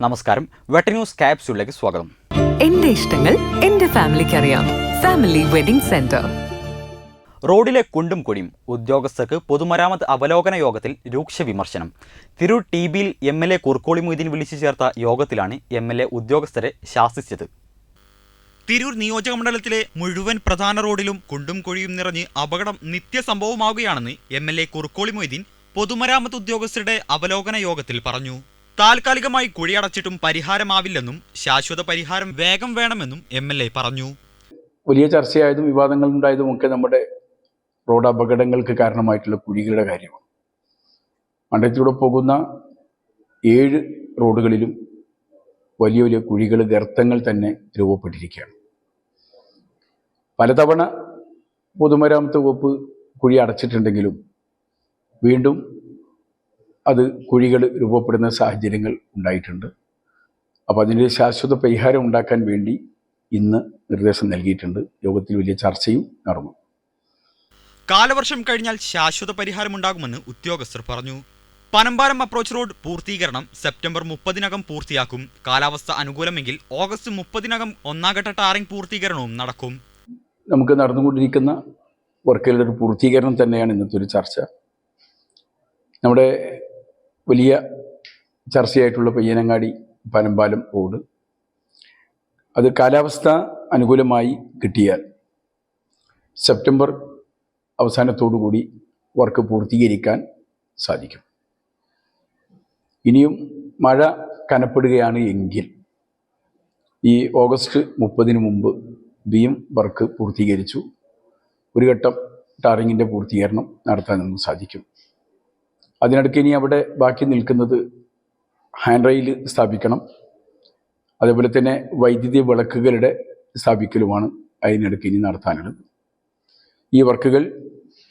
നമസ്കാരം. വെട്ട ന്യൂസ് ക്യാപ്സ്യൂളിലേക്ക് സ്വാഗതം. എന്റെ ഇഷ്ടങ്ങൾ എന്റെ ഫാമിലിക്ക് അറിയാം. Family wedding centre. റോഡിലെ കുണ്ടും കുടിയും ഉദ്യോഗസ്ഥർക്ക് പൊതുമരാമത്ത് അവലോകന യോഗത്തിൽ രൂക്ഷ വിമർശനം. തിരൂർ ടി ബിയിൽ M L A Kurukkoli Moideen വിളിച്ചു ചേർത്ത യോഗത്തിലാണ് എം എൽ എ ഉദ്യോഗസ്ഥരെ ശാസിച്ചത്. തിരൂർ നിയോജകമണ്ഡലത്തിലെ മുഴുവൻ പ്രധാന റോഡിലും കുണ്ടും കുഴിയും നിറഞ്ഞ് അപകടം നിത്യസംഭവമാവുകയാണെന്ന് M L A Kurukkoli Moideen പൊതുമരാമത്ത് ഉദ്യോഗസ്ഥരുടെ അവലോകന യോഗത്തിൽ പറഞ്ഞു. താൽക്കാലികമായി കുഴിയടച്ചിട്ടും പരിഹാരമാവില്ലെന്നും ശാശ്വത പരിഹാരം വേഗം വേണമെന്നും എം പറഞ്ഞു. വലിയ ചർച്ചയായതും വിവാദങ്ങൾ ഉണ്ടായതും ഒക്കെ നമ്മുടെ റോഡ് അപകടങ്ങൾക്ക് കാരണമായിട്ടുള്ള കുഴികളുടെ കാര്യമാണ്. മണ്ഡലത്തിലൂടെ പോകുന്ന ഏഴ് റോഡുകളിലും വലിയ വലിയ കുഴികൾ ഗർത്തങ്ങൾ തന്നെ രൂപപ്പെട്ടിരിക്കുകയാണ്. പലതവണ പൊതുമരാമത്ത് വകുപ്പ് കുഴി അടച്ചിട്ടുണ്ടെങ്കിലും വീണ്ടും അത് കുഴികൾ രൂപപ്പെടുന്ന സാഹചര്യങ്ങൾ ഉണ്ടായിട്ടുണ്ട്. അപ്പോൾ അതിന്റെ ശാശ്വത പരിഹാരം ഉണ്ടാക്കാൻ വേണ്ടി ഇന്ന് നിർദ്ദേശം നൽകിയിട്ടുണ്ട്. യോഗത്തിൽ വലിയ ചർച്ചയും നടന്നു. കാലവർഷം കഴിഞ്ഞാൽ ശാശ്വത പരിഹാരമുണ്ടാകുമെന്ന് ഉദ്യോഗസ്ഥർ പറഞ്ഞു. പനമ്പാലം അപ്രോച്ച് റോഡ് പൂർത്തീകരണം സെപ്റ്റംബർ മുപ്പതിനകം പൂർത്തിയാക്കും. കാലാവസ്ഥ അനുകൂലമെങ്കിൽ ഓഗസ്റ്റ് മുപ്പതിനകം ഒന്നാംഘട്ട ടാറിംഗ് പൂർത്തീകരണവും നടക്കും. നമുക്ക് നടന്നുകൊണ്ടിരിക്കുന്ന വർക്കുകളുടെ ഒരു പൂർത്തീകരണം തന്നെയാണ് ഇന്നത്തെ ഒരു ചർച്ച. നമ്മുടെ വലിയ ചർച്ചയായിട്ടുള്ള പയ്യനങ്ങാടി പനമ്പാലം റോഡ്. അത് കാലാവസ്ഥ അനുകൂലമായി കിട്ടിയാൽ സെപ്റ്റംബർ അവസാനത്തോടു കൂടി വർക്ക് പൂർത്തീകരിക്കാൻ സാധിക്കും. ഇനിയും മഴ കനപ്പെടുകയാണ് എങ്കിൽ ഈ ഓഗസ്റ്റ് മുപ്പതിന് മുമ്പ് ബിയും വർക്ക് പൂർത്തീകരിച്ചു. ഒരു ഘട്ടം ടാറിങ്ങിന്റെ പൂർത്തീകരണം നടത്താനൊന്നും സാധിക്കും. അതിനിടയ്ക്ക് ഇനി അവിടെ ബാക്കി നിൽക്കുന്നത് ഹാൻഡ് റെയിൽ സ്ഥാപിക്കണം. അതേപോലെ തന്നെ വൈദ്യുതി വിളക്കുകളുടെ സ്ഥാപിക്കലുമാണ് അതിനിടയ്ക്ക് ഇനി നടത്താനുള്ളത്. ഈ വർക്കുകൾ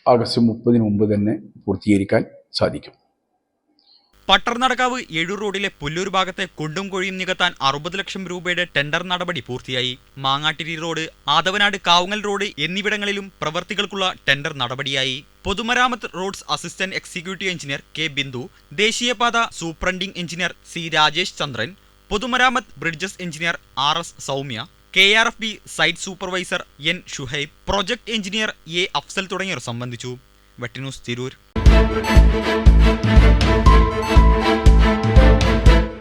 ആഗസ്റ്റ് മുപ്പതിന് മുമ്പ് തന്നെ പൂർത്തീകരിക്കാൻ സാധിക്കും. പട്ടർനടക്കാവ് എഴൂർ റോഡിലെ പുല്ലൂർ ഭാഗത്തെ കുണ്ടും കുഴിയും നികത്താൻ അറുപത് ലക്ഷം രൂപയുടെ ടെൻഡർ നടപടി പൂർത്തിയായി. മാങ്ങാട്ടിരി റോഡ് ആദവനാട് കാവുങ്ങൽ റോഡ് എന്നിവിടങ്ങളിലും പ്രവർത്തികൾക്കുള്ള ടെൻഡർ നടപടിയായി. പൊതുമരാമത്ത് roads assistant executive engineer K Bindu ദേശീയപാത superintending engineer C Rajesh Chandran പൊതുമരാമത്ത് bridges engineer R S Soumya K R F B site supervisor N Shuhaib project engineer A Afsal തുടങ്ങിയവർ സംബന്ധിച്ചു. വെട്ടിന്യൂസ് തിരൂർ.